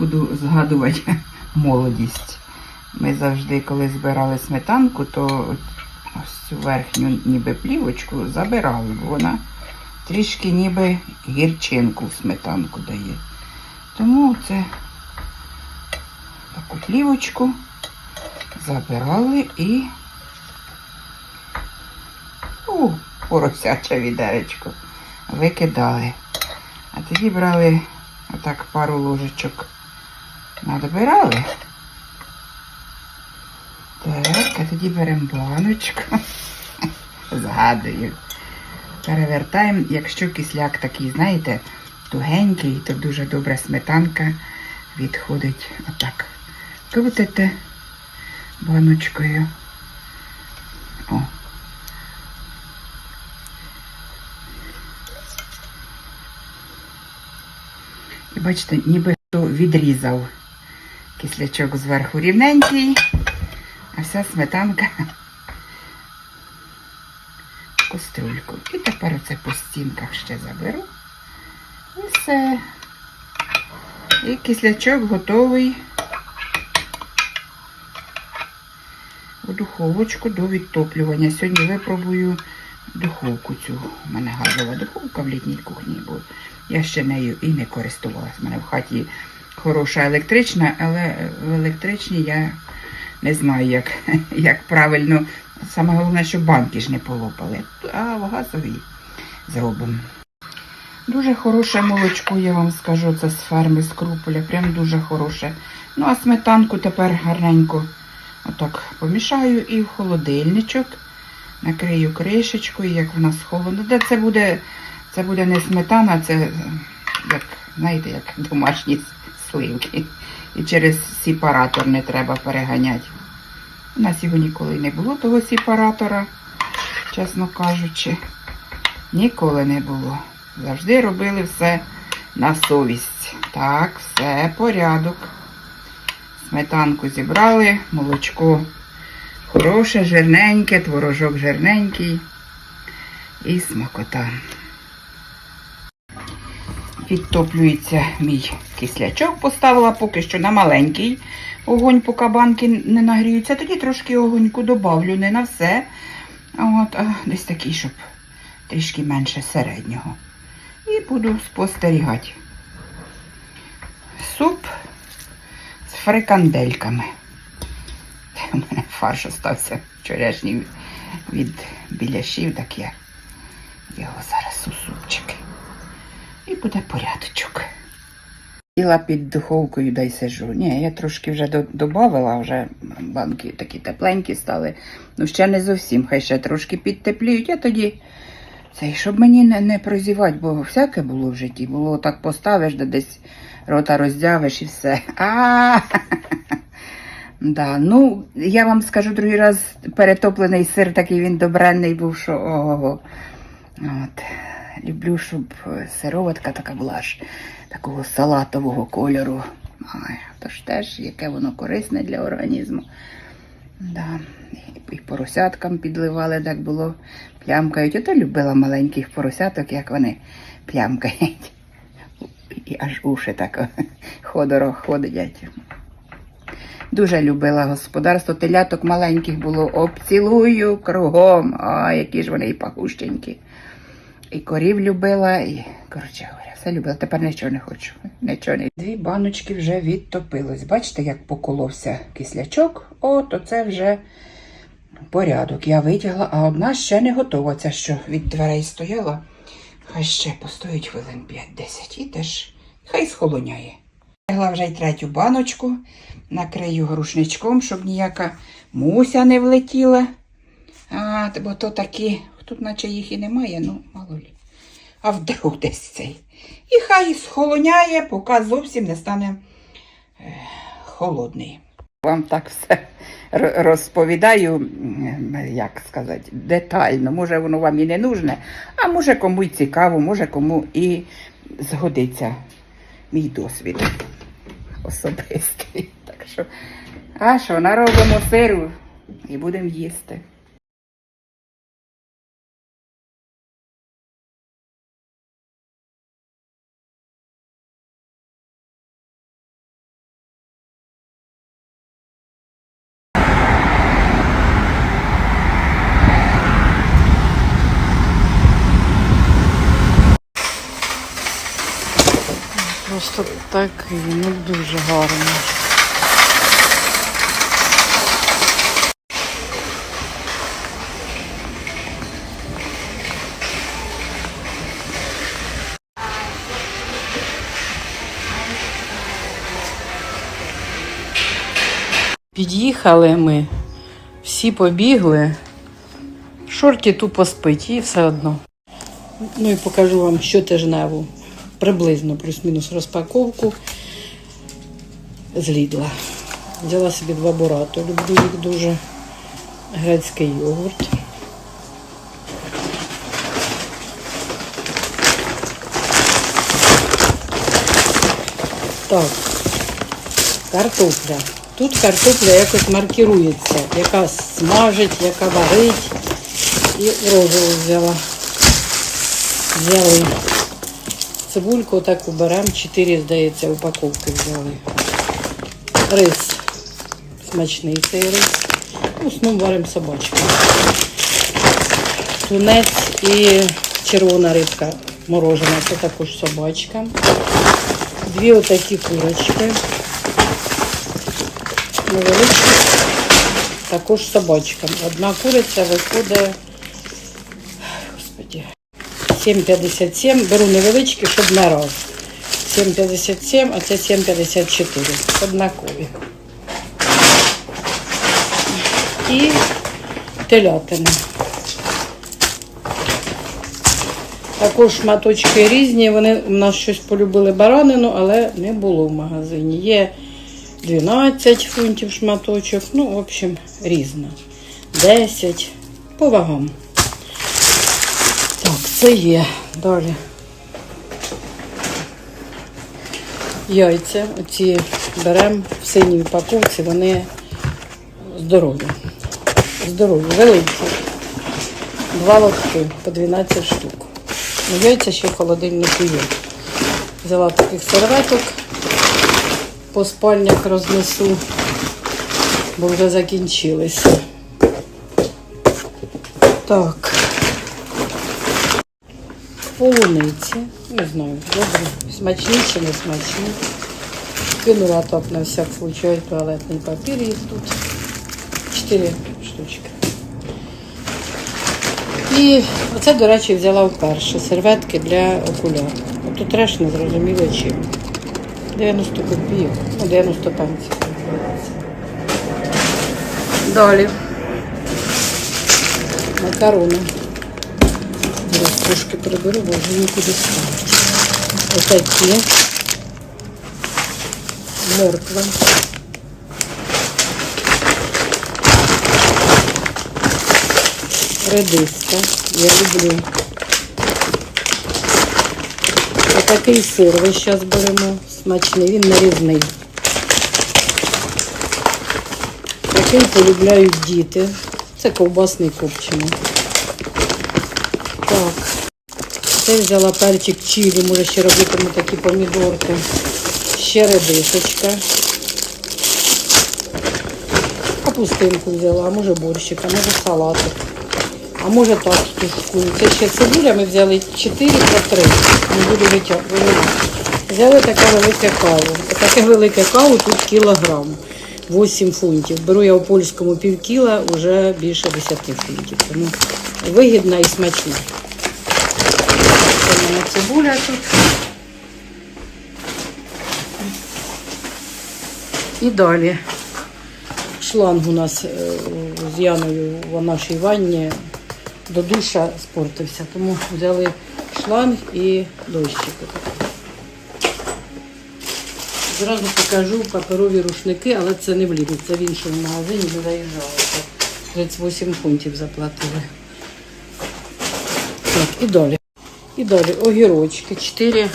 буду згадувати молодість. Ми завжди, коли збирали сметанку, то ось цю верхню ніби плівочку забирали, бо вона трішки ніби гірчинку в сметанку дає. Тому це таку плівочку забирали і у поросяче відеречко викидали. А тоді брали отак пару ложечок надбирали. Так, а тоді беремо баночку. Згадую. Перевертаємо, якщо кисляк такий, знаєте, тугенький, то дуже добра сметанка відходить отак. Крутите баночкою. О. І бачите, ніби хто відрізав кислячок зверху рівненький, а вся сметанка в каструльку. І тепер оце по стінках ще заберу. І все. І кислячок готовий у духовочку до відтоплювання. Сьогодні випробую духовку цю. У мене газова духовка в літній кухні, бо я ще нею і не користувалась. У мене в хаті хороша електрична, але в електричній я не знаю, як, як правильно. Саме головне, щоб банки ж не полопали. А в газовій зробимо. Дуже хороше молочко, я вам скажу, це з ферми, з круполя. Прям дуже хороше. Ну, а сметанку тепер гарненько отак помішаю і в холодильничок. Накрию кришечкою, як в нас холодно. Де це буде, це буде не сметана, це як, знаєте, як домашні сливки. І через сепаратор не треба переганяти. У нас його ніколи не було, того сепаратора, чесно кажучи. Ніколи не було. Завжди робили все на совість. Так, все, порядок. Сметанку зібрали, молочко хороше, жирненьке, творожок жирненький і смакота. Відтоплюється мій кислячок, поставила поки що на маленький огонь, поки банки не нагріються. Тоді трошки огоньку добавлю, не на все. От, а десь такий, щоб трішки менше середнього. І буду спостерігати. Суп з фрикандельками. У мене фарш остався вчорашній від біляшів, так я його зараз у супчик. І буде порядочок. Сіла під духовкою, дай сижу. Ні, я трошки вже до- додавала, вже банки такі тепленькі стали. Ну, ще не зовсім, хай ще трошки підтепліють, а тоді цей, щоб мені не, не прозівати, бо всяке було в житті. Було так поставиш, де десь рота роздявиш і все. А, Да, ну, я вам скажу другий раз, перетоплений сир такий він добренний був, що ого. От. Люблю, щоб сироватка така була аж такого салатового кольору. Ай, то ж теж, яке воно корисне для організму. Да. І поросяткам підливали, так було, плямкають. Ото любила маленьких поросяток, як вони плямкають. І аж уші так ходоро ходять. Дуже любила господарство. Теляток маленьких було обцілую кругом. А які ж вони і пахущенькі. І корів любила, і, коротше говоря, все любила. Тепер нічого не хочу. Нічого не. Дві баночки вже відтопилось. Бачите, як поколовся кислячок? От оце вже порядок. Я витягла, а одна ще не готова. Ця, що від дверей стояла. Хай ще постоїть хвилин 5-10 і теж хай схолоняє. Витягла вже й третю баночку, накрию грушничком, щоб ніяка муся не влетіла. А, бо то такі, тут наче їх і немає, ну, мало лі. А вдруг десь цей. І хай схолоняє, поки зовсім не стане е, холодний. Вам так все розповідаю, як сказати, детально. Може, воно вам і не нужне, а може кому й цікаво, може кому і згодиться мій досвід особистий. Так що, а що, наробимо сиру і будемо їсти. Просто такий, ну дуже гарний. Під'їхали ми, всі побігли. Шорті тупо спить і все одно. Ну і покажу вам щотижневу, приблизно плюс-мінус розпаковку з Лідла. Взяла собі два бурато, люблю їх дуже. Грецький йогурт. Так, картопля. Тут картопля якось маркірується, яка смажить, яка варить. І розову взяла. Взяли. Цибульку отаку беремо, 4, здається, упаковки взяли. Рис. Смачний цей рис. Ну, сном варимо собачку. Тунець і червона рибка морожена. Це також собачка. Дві отакі курочки. Невеличкі. Також собачкам. Одна куриця виходить. Господи. 7,57. Беру невеличкі, щоб на раз. 7,57, а це 7,54. Однакові. І телятина. Також шматочки різні. Вони у нас щось полюбили баранину, але не було в магазині. Є 12 фунтів шматочок, ну, в общем, різно. 10 по вагам. Це є. Далі. Яйця. Оці беремо в синій упаковці, вони здорові. Здорові, великі. Два лотки по 12 штук. Ну, яйця ще в холодильнику є. Взяла таких серветок, по спальнях рознесу, бо вже закінчились. Так. Полуниці. Не знаю, добре. Смачні чи не смачні. Кинула так на всяк случай туалетний папір їх тут. Чотири штучки. І оце, до речі, взяла вперше серветки для окуляр. Тут треш не зрозуміло чим. 90 копійок, ну 90 пенсів. Далі. Макарони. Зараз трошки приберу, бо вже нікуди ставити. Отакі. Морква. Редиска. Я люблю. Отакий сир ви зараз беремо. Смачний, він нарізний. Такий полюбляють діти. Це ковбасний копчений. Так. Це взяла перчик чилі, може ще робитиму такі помідорки. Ще редисочка. Капустинку взяла, а може борщик, а може салатик. А може так тушкую. Це ще цибуля ми взяли 4 по 3. Не буду витягувати. Взяли таке велике каву. Таке велике каву тут кілограм. 8 фунтів. Беру я у польському пів кіла, вже більше 10 фунтів. Тому вигідна і смачна. Це мене цибуля тут. І далі. Шланг у нас е, з Яною в нашій ванні до душа спортився, тому взяли шланг і дощик. Зразу покажу паперові рушники, але це не в Ліді, це в іншому магазині, де заїжджали. 38 фунтів заплатили. Так, і далі. І далі огірочки. 4.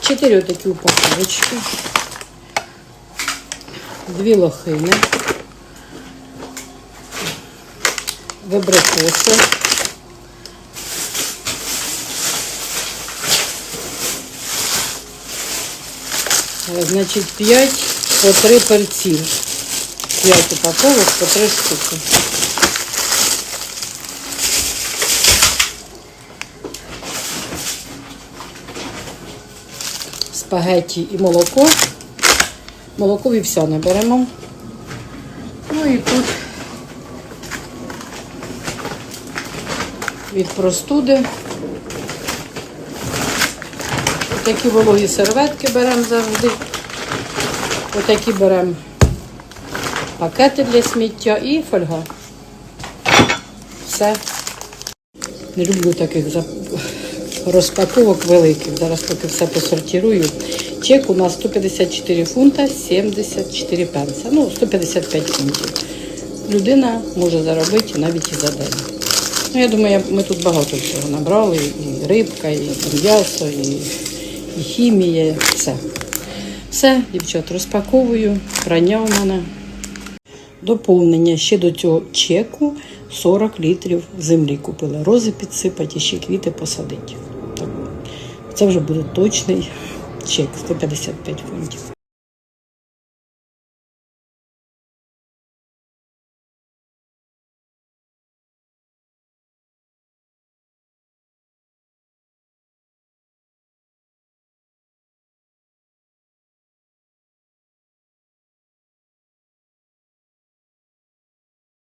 4 такі упаковочки. Дві лохини. Вибрикоси. Е, Значить, 5 по 3 перці. 5 упаковок по 3 штуки. Спагетті і молоко. Молоко вівсяне беремо. Ну і тут від простуди. Такі вологі серветки беремо завжди. Отакі беремо пакети для сміття і фольга. Все. Не люблю таких розпаковок великих. Зараз поки все посортирую. Чек у нас 154 фунта 74 пенса. Ну, 155 фунтів. Людина може заробити навіть і за день. Ну, я думаю, ми тут багато всього набрали. І рибка, і м'ясо, і, і хімія, все. Все, дівчат, розпаковую. Прання у мене. Доповнення ще до цього чеку 40 літрів землі купила. Рози підсипати ще квіти посадити. Це вже буде точний чек 155 фунтів.